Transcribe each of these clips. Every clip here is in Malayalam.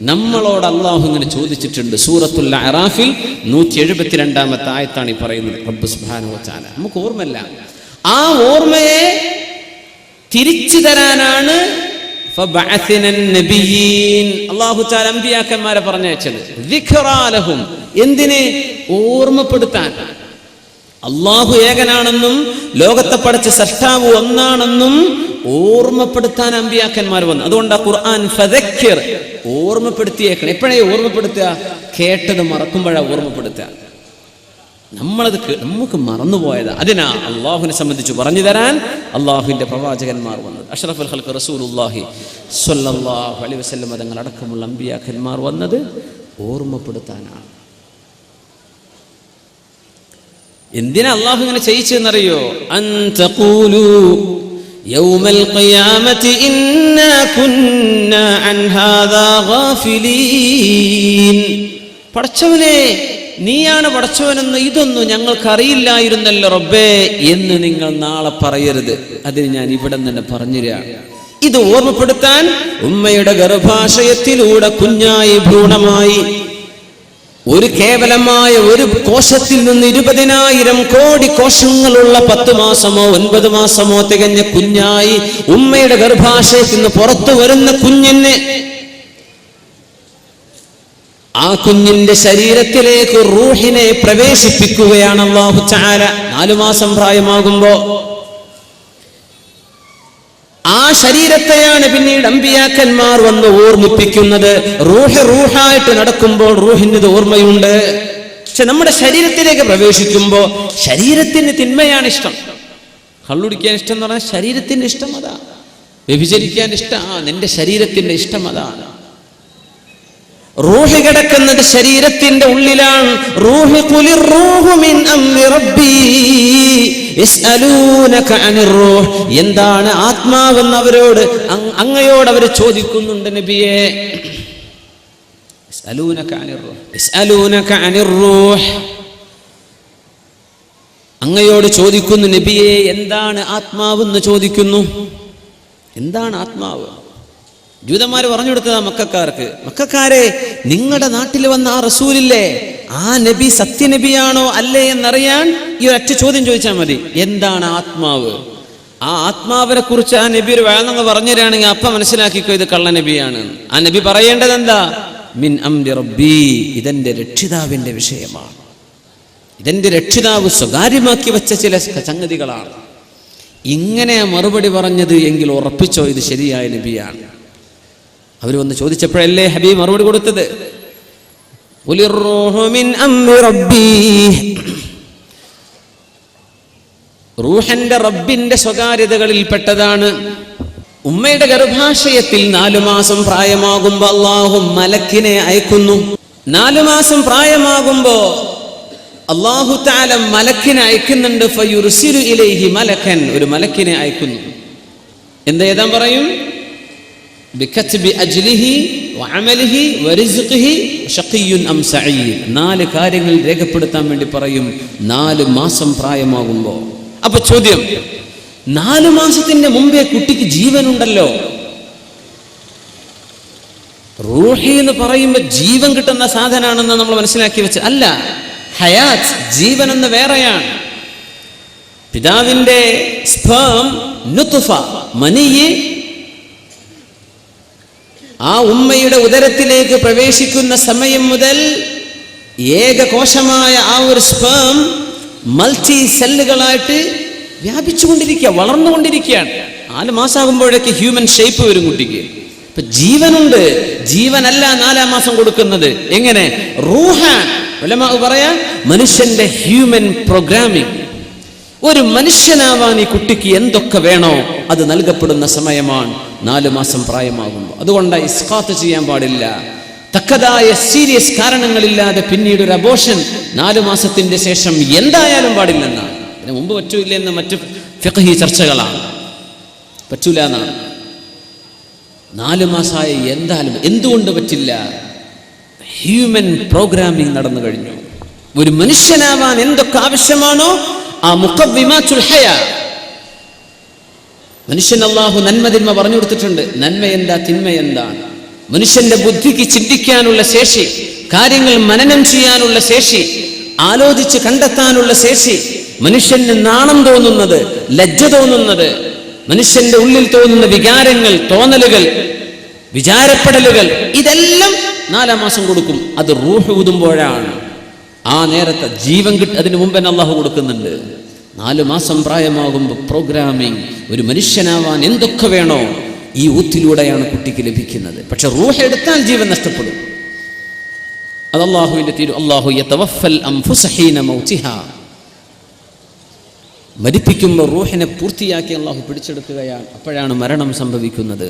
നമ്മളോട് അള്ളാഹു ഇങ്ങനെ ചോദിച്ചിട്ടുണ്ട്. സൂറത്തുൽ അറാഫിൽ നൂറ്റി എഴുപത്തിരണ്ടാമത്തെ ആയത്താണ് ഈ പറയുന്നത്. റബ്ബ് തആല നമുക്ക് ഓർമ്മയില്ല. ആ ഓർമ്മയെ തിരിച്ചു തരാനാണ് അള്ളാഹു അമ്പിയാക്കന്മാരെ പറഞ്ഞയച്ചത്. എന്തിനെ? ഓർമ്മപ്പെടുത്താൻ. അള്ളാഹു ഏകനാണെന്നും ലോകത്തെ പഠിച്ച സഷ്ടാവ് ഒന്നാണെന്നും ഓർമ്മപ്പെടുത്താൻ അമ്പിയാക്കന്മാർ വന്നു. അതുകൊണ്ട് ഖുർആൻ ഫദക്കിർ ഓർമ്മപ്പെടുത്തിയേക്കണം. എപ്പോഴേ ഓർമ്മപ്പെടുത്തുക? കേട്ടത് മറക്കുമ്പോഴാണ് ഓർമ്മപ്പെടുത്തുക. നമ്മളത് നമുക്ക് മറന്നുപോയത്. അതിനാ അള്ളാഹുവിനെ സംബന്ധിച്ച് പറഞ്ഞു തരാൻ അള്ളാഹുവിന്റെ പ്രവാചകന്മാർ വന്നത്. അഷ്റഫുൽ ഹൽക്ക് അടക്കമുള്ള അമ്പിയാക്കന്മാർ വന്നത് ഓർമ്മപ്പെടുത്താനാണ്. എന്തിനാ അള്ളാഹു ഇങ്ങനെ ചെയ്യിച്ചെന്നറിയോ ഹാദാ ഗാഫിലീൻ. പടച്ചവനെ നീയാണ് പടച്ചവനെന്ന് ഇതൊന്നും ഞങ്ങൾക്കറിയില്ലായിരുന്നല്ലോ റബ്ബേ എന്ന് നിങ്ങൾ നാളെ പറയരുത്. അതിന് ഞാൻ ഇവിടെ തന്നെ പറഞ്ഞുതരാം. ഇത് ഓർമ്മപ്പെടുത്താൻ ഉമ്മയുടെ ഗർഭാശയത്തിലൂടെ കുഞ്ഞായി ഭ്രൂണമായി ഒരു കേവലമായ ഒരു കോശത്തിൽ നിന്ന് ഇരുപതിനായിരം കോടി കോശങ്ങളുള്ള പത്ത് മാസമോ ഒൻപത് മാസമോ തികഞ്ഞ കുഞ്ഞായി ഉമ്മയുടെ ഗർഭാശയത്തിൽ നിന്ന് പുറത്തു വരുന്ന കുഞ്ഞിന് ആ കുഞ്ഞിന്റെ ശരീരത്തിലേക്ക് റൂഹിനെ പ്രവേശിപ്പിക്കുകയാണ് അള്ളാഹു ചാര നാലു മാസം പ്രായമാകുമ്പോ ആ ശരീരത്തെയാണ് പിന്നീട് അമ്പിയാക്കന്മാർ വന്ന് ഓർമ്മിപ്പിക്കുന്നത്. റൂഹ് റൂഹായിട്ട് നടക്കുമ്പോൾ ഇത് ഓർമ്മയുണ്ട്. പക്ഷെ നമ്മുടെ ശരീരത്തിലേക്ക് പ്രവേശിക്കുമ്പോൾ ശരീരത്തിന് തിന്മയാണ് ഇഷ്ടം. കള്ളുടിക്കാൻ ഇഷ്ടം എന്ന് പറഞ്ഞാൽ ശരീരത്തിന്റെ ഇഷ്ടം അതാണ് വ്യഭിചരിക്കാൻ ഇഷ്ടം ആ നിന്റെ ശരീരത്തിന്റെ ഇഷ്ടം അതാണ് റൂഹി കിടക്കുന്നത് ശരീരത്തിന്റെ ഉള്ളിലാണ്. റൂഹ് കുലിർ റൂഹു എന്താണ് ആത്മാവെന്ന് അവരോട് അങ്ങയോട് അവർ ചോദിക്കുന്നുണ്ട് നബിയെ. അങ്ങയോട് ചോദിക്കുന്നു നബിയെ എന്താണ് ആത്മാവെന്ന് ചോദിക്കുന്നു? എന്താണ് ആത്മാവ്? ജൂതന്മാർ പറഞ്ഞു കൊടുത്തതാ മക്കാർക്ക്. മക്കാരെ നിങ്ങളുടെ നാട്ടിൽ വന്ന ആ റസൂലില്ലേ? ആ നബി സത്യനബിയാണോ അല്ലേ എന്നറിയാൻ ഈ ഒറ്റ ചോദ്യം ചോദിച്ചാൽ മതി. എന്താണ് ആത്മാവ്? ആ ആത്മാവിനെ കുറിച്ച് ആ നബി ഒരു വേണമെന്ന് പറഞ്ഞു തരികയാണെങ്കിൽ അപ്പൊ മനസ്സിലാക്കിക്കോ ഇത് കള്ള നബിയാണ്. ആ നബി പറയേണ്ടത് എന്താ മിൻ അംരി റബ്ബി ഇതെന്റെ രക്ഷിതാവിന്റെ വിഷയമാണ്. ഇതെന്റെ രക്ഷിതാവ് സ്വകാര്യമാക്കി വെച്ച ചില സംഗതികളാണ്. ഇങ്ങനെ മറുപടി പറഞ്ഞത് എങ്കിൽ ഉറപ്പിച്ചോ ഇത് ശരിയായ നബിയാണ്. അവർ വന്ന് ചോദിച്ചപ്പോഴല്ലേ ഹബീബ് മറുപടി കൊടുത്തത് "ഖുലിർ-റൂഹു മിൻ അംരി റബ്ബി." റൂഹന്റെ റബ്ബിന്റെ സ്വകാര്യതകളിൽപ്പെട്ടതാണ്. ഉമ്മയുടെ ഗർഭാശയത്തിൽ നാലു മാസം പ്രായമാകുമ്പോ അള്ളാഹു മലക്കിനെ അയക്കുന്നു. നാലു മാസം പ്രായമാകുമ്പോ അള്ളാഹു താല മലക്കിനെ അയക്കുന്നുണ്ട്. ഫയുർസിലു ഇലൈഹി മലക്കൻ. ഒരു മലക്കിനെ അയക്കുന്നു. എന്ത് എഴുതാൻ പറയും? ബിക്കത്ബി അജ്ലിഹി നാല് കാര്യങ്ങൾ രേഖപ്പെടുത്താൻ വേണ്ടി പറയും. നാല് മാസം പ്രായമാകുമ്പോൾ അപ്പൊ ചോദ്യം നാല് മാസത്തിന്റെ മുമ്പേ കുട്ടിക്ക് ജീവനുണ്ടല്ലോ? റൂഹി എന്ന് പറയുമ്പോൾ ജീവൻ കിട്ടുന്ന സാധനമാണെന്ന് നമ്മൾ മനസ്സിലാക്കി വെച്ച് അല്ല. ഹയാത്ത് ജീവൻ എന്ന് വേറെയാണ്. പിതാവിന്റെ സ്പേം നുത്തുഫ മനിയെ ആ ഉമ്മയുടെ ഉദരത്തിലേക്ക് പ്രവേശിക്കുന്ന സമയം മുതൽ ഏകകോശമായ ആ ഒരു സ്പേം മൾട്ടി സെല്ലുകളായിട്ട് വ്യാപിച്ചുകൊണ്ടിരിക്കുക വളർന്നുകൊണ്ടിരിക്കുകയാണ്. നാല് മാസമാകുമ്പോഴേക്ക് ഹ്യൂമൻ ഷേപ്പ് വരും കുട്ടിക്ക്. ഇപ്പൊ ജീവനുണ്ട്. ജീവനല്ല നാലാം മാസം കൊടുക്കുന്നത്. എങ്ങനെ? റൂഹാൻ. പറയാ മനുഷ്യന്റെ ഹ്യൂമൻ പ്രോഗ്രാമിംഗ് ഒരു മനുഷ്യനാവാൻ ഈ കുട്ടിക്ക് എന്തൊക്കെ വേണോ അത് നൽകപ്പെടുന്ന സമയമാണ്. നാല് മാസം പ്രായമാകുമ്പോൾ അതുകൊണ്ട് ഇസ്കാത്ത് ചെയ്യാൻ പാടില്ല. തക്കതായ സീരിയസ് കാരണങ്ങളില്ലാതെ പിന്നീട് ഒരു അബോഷൻ നാല് മാസത്തിന്റെ ശേഷം എന്തായാലും പാടില്ലെന്നാണ് അതിന് മുമ്പ് പറ്റൂല എന്ന് മറ്റു ഫിഖഹി ചർച്ചകളാണ്. പറ്റൂല എന്നാണ് നാല് മാസമായ എന്തായാലും എന്തുകൊണ്ട് പറ്റില്ല? ഹ്യൂമൻ പ്രോഗ്രാമിംഗ് നടന്നു കഴിഞ്ഞു. ഒരു മനുഷ്യനാവാൻ എന്തൊക്കെ ആവശ്യമാണോ ആ മുഖവിമാച്ചുൽ ഹയ. മനുഷ്യൻ അള്ളാഹു നന്മ തിന്മ പറഞ്ഞു കൊടുത്തിട്ടുണ്ട്. നന്മ എന്താ തിന്മ എന്താണ് മനുഷ്യന്റെ ബുദ്ധിക്ക് ചിന്തിക്കാനുള്ള ശേഷി കാര്യങ്ങൾ മനനം ചെയ്യാനുള്ള ശേഷി ആലോചിച്ച് കണ്ടെത്താനുള്ള ശേഷി മനുഷ്യന് നാണം തോന്നുന്നത് ലജ്ജ തോന്നുന്നത് മനുഷ്യന്റെ ഉള്ളിൽ തോന്നുന്ന വികാരങ്ങൾ തോന്നലുകൾ വിചാരപ്പെടലുകൾ ഇതെല്ലാം നാലാം മാസം കൊടുക്കും. അത് റൂഹ് ഊതുമ്പോഴാണ്. ആ നേരത്തെ ജീവൻ കിട്ടി അതിന് മുമ്പ് തന്നെ അള്ളാഹു കൊടുക്കുന്നുണ്ട്. നാലു മാസം പ്രായമാകുമ്പോൾ പ്രോഗ്രാമിംഗ് ഒരു മനുഷ്യനാവാൻ എന്തൊക്കെ വേണോ ഈ ഊത്തിലൂടെയാണ് കുട്ടിക്ക് ലഭിക്കുന്നത്. പക്ഷെ റൂഹ് എടുത്താൽ ജീവൻ നഷ്ടപ്പെടും. അത് അള്ളാഹുവിന്റെ തീരു അള്ളാഹു മരിപ്പിക്കുമ്പോൾ റൂഹിനെ പൂർത്തിയാക്കി അള്ളാഹു പിടിച്ചെടുക്കുകയാണ്. അപ്പോഴാണ് മരണം സംഭവിക്കുന്നത്.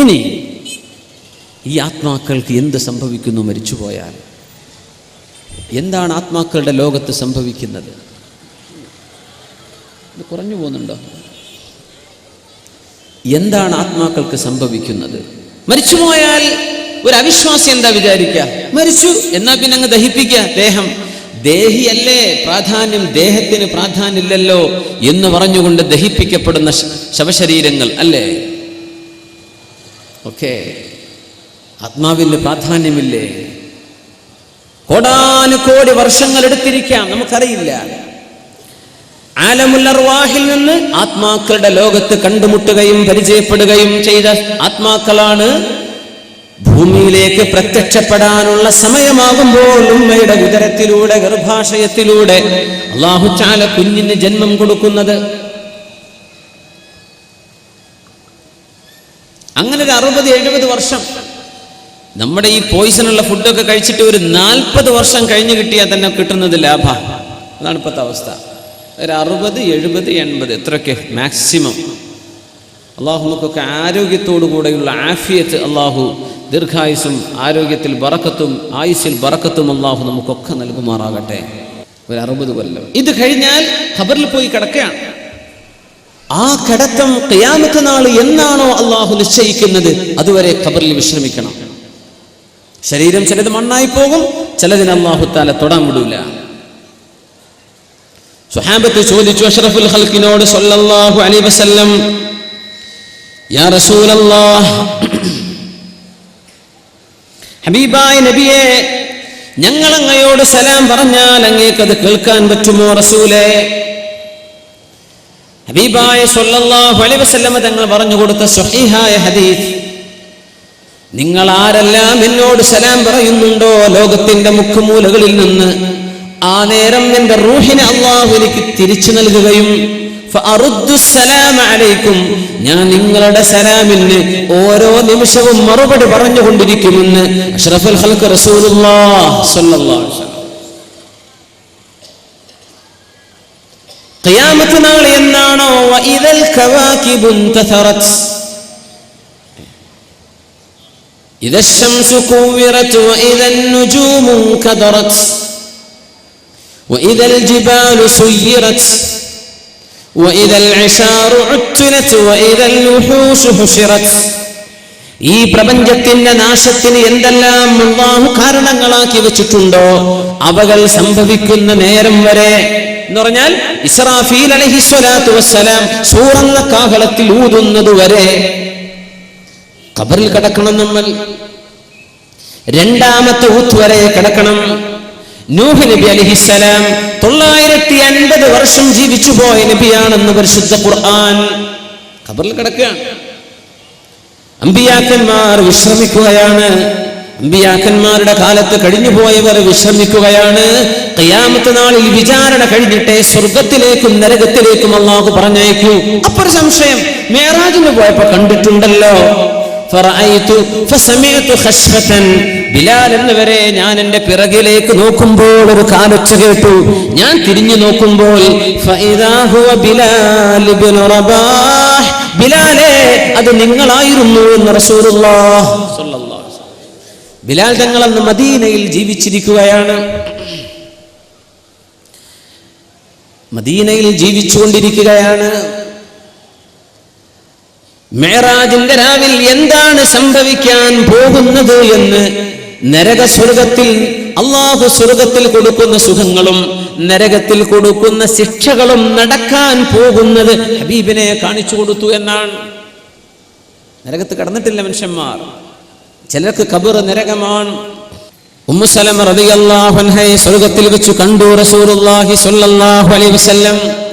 ഇനി ഈ ആത്മാക്കൾക്ക് എന്ത് സംഭവിക്കുന്നു മരിച്ചുപോയാൽ? എന്താണ് ആത്മാക്കളുടെ ലോകത്ത് സംഭവിക്കുന്നത്? കുറഞ്ഞു പോകുന്നുണ്ടോ? എന്താണ് ആത്മാക്കൾക്ക് സംഭവിക്കുന്നത്? മരിച്ചുപോയാൽ ഒരു അവിശ്വാസി എന്താ വിചാരിക്കുക മരിച്ചു. എന്നാ പിന്നെ അങ്ങ് ദഹിപ്പിക്കുക ദേഹം. ദേഹിയല്ലേ പ്രാധാന്യം? ദേഹത്തിന് പ്രാധാന്യമില്ലല്ലോ എന്ന് പറഞ്ഞുകൊണ്ട് ദഹിപ്പിക്കപ്പെടുന്ന ശവശരീരങ്ങൾ അല്ലേ? ഓക്കെ. ആത്മാവിന് പ്രാധാന്യമില്ലേ? കോടാനുകോടി വർഷങ്ങൾ എടുത്തിരിക്കാം നമുക്കറിയില്ല. ആലമുല്ലർവാഹിൽ നിന്ന് ആത്മാക്കളുടെ ലോകത്ത് കണ്ടുമുട്ടുകയും പരിചയപ്പെടുകയും ചെയ്ത ആത്മാക്കളാണ് ഭൂമിയിലേക്ക് പ്രത്യക്ഷപ്പെടാനുള്ള സമയമാകുമ്പോൾ ഉമ്മയുടെ ഉദരത്തിലൂടെ ഗർഭാശയത്തിലൂടെ അള്ളാഹുചാല കുഞ്ഞിന് ജന്മം കൊടുക്കുന്നത്. അങ്ങനെ ഒരു അറുപത് എഴുപത് വർഷം നമ്മുടെ ഈ പോയിസണുള്ള ഫുഡൊക്കെ കഴിച്ചിട്ട് ഒരു നാൽപ്പത് വർഷം കഴിഞ്ഞ് കിട്ടിയാൽ തന്നെ കിട്ടുന്നത് ലാഭ. അതാണ് ഇപ്പോഴത്തെ അവസ്ഥ. ഒരു അറുപത് എഴുപത് എൺപത് എത്രയൊക്കെ മാക്സിമം അള്ളാഹു നമുക്കൊക്കെ ആരോഗ്യത്തോടു കൂടെയുള്ള ആഫിയത്ത് അള്ളാഹു ദീർഘായുസും ആരോഗ്യത്തിൽ ബറക്കത്തും ആയുസ്സിൽ ബറക്കത്തും അള്ളാഹു നമുക്കൊക്കെ നൽകുമാറാകട്ടെ. ഒരു അറുപത് കൊല്ലം. ഇത് കഴിഞ്ഞാൽ ഖബറിൽ പോയി കിടക്കുകയാണ് ആ കിടത്തം ഖിയാമത്ത് നാൾ എന്നാണോ അള്ളാഹു നിശ്ചയിക്കുന്നത്? അതുവരെ ഖബറിൽ വിശ്രമിക്കണം. ശരീരം ചിലത് മണ്ണായി പോകും ചിലതിന് അള്ളാഹു താല തൊടാൻ വിടൂല. സുഹാബത്ത് ചോദിച്ചു അഷ്റഫുൽ ഹൽക്കിനോട് സല്ലല്ലാഹു അലൈഹി വസല്ലം യാ റസൂലല്ലാഹ് ഹബീബായ നബിയെ ഞങ്ങൾ അങ്ങയോട് സലാം പറഞ്ഞാൽ അങ്ങേക്കത് കേൾക്കാൻ പറ്റുമോ റസൂലേ? ഹബീബായ സല്ലല്ലാഹു അലൈഹി വസല്ലം തങ്ങൾ പറഞ്ഞു കൊടുത്ത സ്വഹീഹായ ഹദീസ് നിങ്ങൾ ആരെല്ലാം എന്നോട് സലാം പറയുന്നുണ്ടോ? ലോകത്തിന്റെ മുക്കുമൂലകളിൽ നിന്ന്. ആ നേരം എന്റെ റൂഹിനെ അള്ളാഹു എനിക്ക് തിരിച്ചു നൽകുകയും അലൈക്കും. ഞാൻ നിങ്ങളുടെ സലാമിന് ഓരോ നിമിഷവും മറുപടി പറഞ്ഞുകൊണ്ടിരിക്കുമെന്ന് അഷ്റഫുൽ എന്നാണോ? إذا الشمس كورت وإذا النجوم انكدرت وإذا الجبال سيرت وإذا العشار عطلت وإذا الوحوش حشرت ഈ പ്രപഞ്ചത്തിന്റെ നാശത്തിന് എന്തെല്ലാം അള്ളാഹു കാരണങ്ങളാക്കി വെച്ചിട്ടുണ്ടോ അവകൾ സംഭവിക്കുന്ന നേരം വരെ എന്ന് പറഞ്ഞാൽ ഇസ്രാഫീൽ അലഹിസ്വലാത്തു വസ്സലാം സൂറന്ന കാഹളത്തിൽ ഊതുന്നത് വരെ ഖബറിൽ കിടക്കണം നമ്മൾ. രണ്ടാമത്തെ ഊത്ത് വരെ കിടക്കണം. നൂഹ് നബി അലിഹിസലാം തൊള്ളായിരത്തി അൻപത് വർഷം ജീവിച്ചു പോയ നബിയാണെന്ന് പരിശുദ്ധ ഖുർആൻ ഖബറിൽ കിടക്കുകയാണ് അമ്പിയാക്കന്മാർ വിശ്രമിക്കുകയാണ്. അമ്പിയാക്കന്മാരുടെ കാലത്ത് കഴിഞ്ഞുപോയവർ വിശ്രമിക്കുകയാണ്. കയ്യാമത്തെ നാളിൽ വിചാരണ കഴിഞ്ഞിട്ടേ സ്വർഗത്തിലേക്കും നരകത്തിലേക്കും അള്ളാഹു പറഞ്ഞയക്കൂ. അപ്പൊ സംശയം മേറാജിന് പോയപ്പോ കണ്ടിട്ടുണ്ടല്ലോ. ബിലാൽ എന്നവരെ ഞാൻ എന്റെ പിറകിലേക്ക് നോക്കുമ്പോൾ ഒരു കാലൊച്ച കേട്ടു. ഞാൻ തിരിഞ്ഞു നോക്കുമ്പോൾ ബിലാലേ അത് നിങ്ങളായിരുന്നു എന്ന് വസല്ലം. ബിലാൽ തങ്ങൾ അന്ന് മദീനയിൽ ജീവിച്ചിരിക്കുകയാണ്. മദീനയിൽ ജീവിച്ചുകൊണ്ടിരിക്കുകയാണ്. മേറാജിന്റെ രാവിൽ എന്താണ് സംഭവിക്കാൻ പോകുന്നത് എന്ന് നരക സ്വർഗത്തിൽ അള്ളാഹു സ്വർഗത്തിൽ കൊടുക്കുന്ന സുഖങ്ങളും നരകത്തിൽ കൊടുക്കുന്ന ശിക്ഷകളും നടക്കാൻ പോകുന്നത് ഹബീബിനെ കാണിച്ചു കൊടുത്തു എന്നാണ്. നരകത്ത് കടന്നിട്ടില്ല മനുഷ്യന്മാർ. ചിലർക്ക് കബർ നരകമാണ്. ഉമ്മുസലം റളിയല്ലാഹു അൻഹയെ സ്വർഗത്തിൽ വെച്ച് കണ്ടു റസൂലുള്ളാഹി സ്വല്ലല്ലാഹു അലൈഹി വസല്ലം.